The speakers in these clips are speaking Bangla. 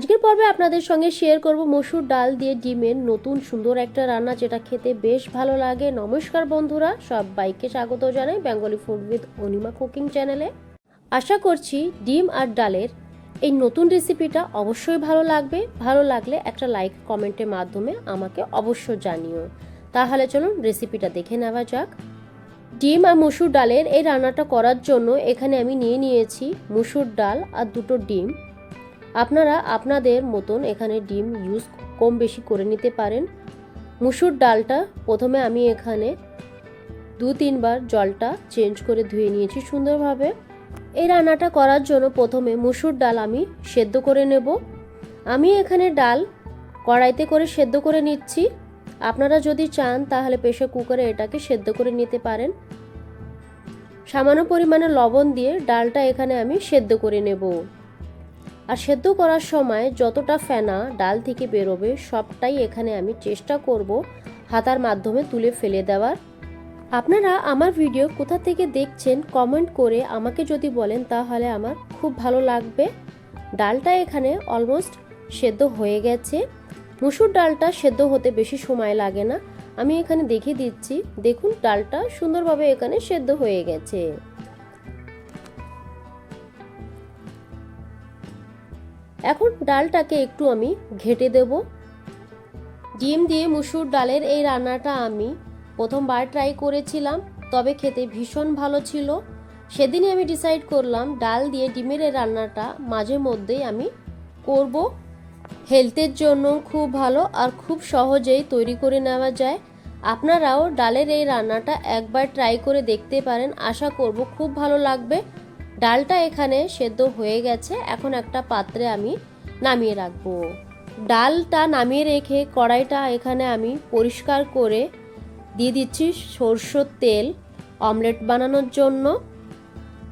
আজকের পর্বে আপনাদের সঙ্গে শেয়ার করব মসুর ডাল দিয়ে ডিমের নতুন সুন্দর একটা রান্না, যেটা খেতে বেশ ভালো লাগে। নমস্কার বন্ধুরা সব সবাইকে স্বাগত জানাই Bengali food with Anima cooking চ্যানেলে আশা করছি ডিম আর ডালের এই নতুন রেসিপিটা অবশ্যই ভালো লাগবে। ভালো লাগলে একটা লাইক কমেন্টের মাধ্যমে আমাকে অবশ্য জানিও। তাহলে চলুন রেসিপিটা দেখে নেওয়া যাক। ডিম আর মসুর ডালের এই রান্নাটা করার জন্য এখানে আমি নিয়ে নিয়েছি মসুর ডাল আর দুটো ডিম। আপনারা আপনাদের মতন এখানে ডিম ইউজ কম বেশি করে নিতে পারেন। মুসুর ডালটা প্রথমে আমি এখানে দু তিনবার জলটা চেঞ্জ করে ধুয়ে নিয়েছি সুন্দরভাবে। এই রান্নাটা করার জন্য প্রথমে মুসুর ডাল আমি সেদ্ধ করে নেব। আমি এখানে ডাল কড়াইতে করে সেদ্ধ করে নিচ্ছি। আপনারা যদি চান তাহলে প্রেশার কুকারে এটাকে সেদ্ধ করে নিতে পারেন। সামান্য পরিমাণে লবণ দিয়ে ডালটা এখানে আমি সেদ্ধ করে নেব। আর সেদ্ধ করার সময় যতটা ফেনা ডাল থেকে বেরোবে, সবটাই এখানে আমি চেষ্টা করব হাতার মাধ্যমে তুলে ফেলে দেওয়ার। আপনারা আমার ভিডিও কোথা থেকে দেখছেন কমেন্ট করে আমাকে যদি বলেন তাহলে আমার খুব ভালো লাগবে। ডালটা এখানে অলমোস্ট সেদ্ধ হয়ে গেছে। মুসুর ডালটা সেদ্ধ হতে বেশি সময় লাগে না। আমি এখানে দেখিয়ে দিচ্ছি। দেখুন, ডালটা সুন্দরভাবে এখানে সেদ্ধ হয়ে গেছে। এখন ডালটাকে একটু আমি ঘেটে দেব। ডিম দিয়ে মুসুর ডালের এই রান্নাটা আমি প্রথমবার ট্রাই করেছিলাম, তবে খেতে ভীষণ ভালো ছিল। সেদিনই আমি ডিসাইড করলাম ডাল দিয়ে ডিমের এই রান্নাটা মাঝে মধ্যেই আমি করব। হেলথের জন্য খুব ভালো আর খুব সহজেই তৈরি করে নেওয়া যায়। আপনারাও ডালের এই রান্নাটা একবার ট্রাই করে দেখতে পারেন। আশা করব খুব ভালো লাগবে। ডালটা এখানে সেদ্ধ হয়ে গেছে, এখন একটা পাত্রে আমি নামিয়ে রাখব। ডালটা নামিয়ে রেখে কড়াইটা এখানে আমি পরিষ্কার করে দিয়ে দিচ্ছি সরষের তেল, অমলেট বানানোর জন্য।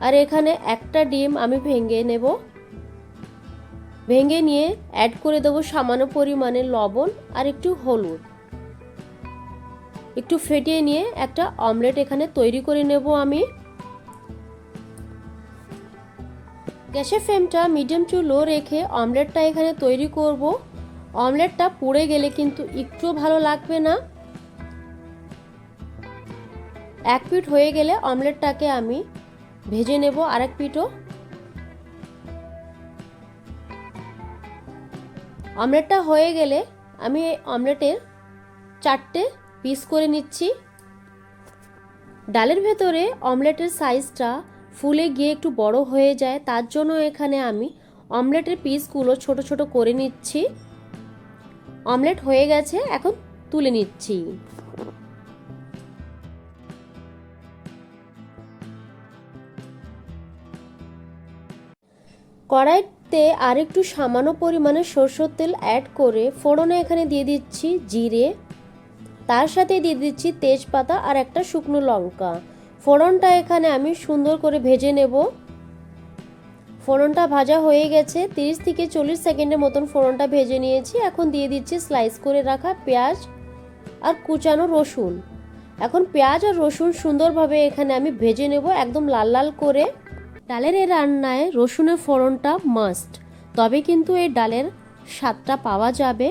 আর এখানে একটা ডিম আমি ভেঙে নেব। ভেঙে নিয়ে অ্যাড করে দেবো সামান্য পরিমাণে লবণ আর একটু হলুদ। একটু ফেটিয়ে নিয়ে একটা অমলেট এখানে তৈরি করে নেব আমি। গ্যাসের ফ্লেমটা মিডিয়াম টু লো রেখে অমলেটটা এখানে তৈরি করব। অমলেটটা পুড়ে গেলে কিন্তু একটু ভালো লাগবে না। এক পিট হয়ে গেলে অমলেটটাকে আমি ভেজে নেব আরেক পিঠও। অমলেটটা হয়ে গেলে আমি অমলেটের চারটে পিস করে নিচ্ছি। ডালের ভেতরে অমলেটের সাইজটা ফুলে গিয়ে একটু বড় হয়ে যায়, তার জন্য এখানে আমি অমলেটের পিসগুলো ছোট ছোট করে নিচ্ছি। অমলেট হয়ে গেছে, এখন তুলে নিচ্ছি। কড়াইতে আরেকটু সামান্য পরিমাণে সরষের তেল অ্যাড করে ফোড়নে এখানে দিয়ে দিচ্ছি জিরে। তার সাথে দিয়ে দিচ্ছি তেজপাতা আর একটা শুকনো লঙ্কা। ফোড়নটা এখানে আমি সুন্দর করে ভেজে নেব। ফোড়নটা ভাজা হয়ে গেছে। তিরিশ থেকে চল্লিশ সেকেন্ডের মতন ফোড়নটা ভেজে নিয়েছি। এখন দিয়ে দিচ্ছি স্লাইস করে রাখা পেঁয়াজ আর কুচানো রসুন। এখন পেঁয়াজ আর রসুন সুন্দরভাবে এখানে আমি ভেজে নেব একদম লাল লাল করে। ডালের এই রান্নায় রসুনের ফোড়নটা মাস্ট। তবে কিন্তু এই ডালের স্বাদটা পাওয়া যাবে।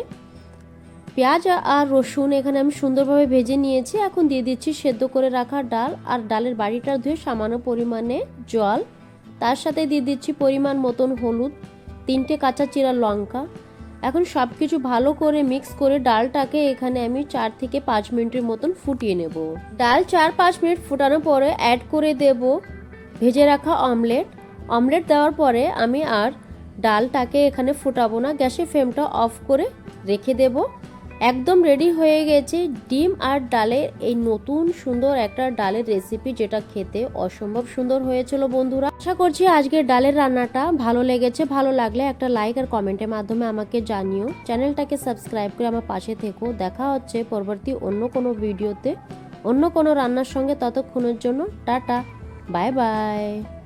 পেঁয়াজ আর রসুন এখানে আমি সুন্দরভাবে ভেজে নিয়েছি। এখন দিয়ে দিচ্ছি সেদ্ধ করে রাখা ডাল আর ডালের বাড়িটা ধুয়ে সামান্য পরিমাণে জল। তার সাথে দিয়ে দিচ্ছি পরিমাণ মতন হলুদ, তিনটে কাঁচা চিরা লঙ্কা। এখন সব কিছু ভালো করে মিক্স করে ডালটাকে এখানে আমি চার থেকে পাঁচ মিনিটের মতন ফুটিয়ে নেব। ডাল চার পাঁচ মিনিট ফুটানোর পরে অ্যাড করে দেব ভেজে রাখা অমলেট অমলেট দেওয়ার পরে আমি আর ডালটাকে এখানে ফুটাবো না, গ্যাসের ফ্লেমটা অফ করে রেখে দেবো। একদম রেডি হয়ে গেছে ডিম আর ডালের এই নতুন সুন্দর একটা ডালের রেসিপি যেটা খেতে অসম্ভব সুন্দর হয়েছিল বন্ধুরা। আশা করছি আজকের ডালের রান্নাটা ভালো লেগেছে, ভালো লাগলে একটা লাইক আর কমেন্টের মাধ্যমে আমাকে জানিও। চ্যানেলটাকে সাবস্ক্রাইব করে আমার পাশে থেকো। দেখা হচ্ছে পরবর্তী অন্য কোনো ভিডিওতে অন্য কোনো রান্নার সঙ্গে ততক্ষণের জন্য টাটা বাই বাই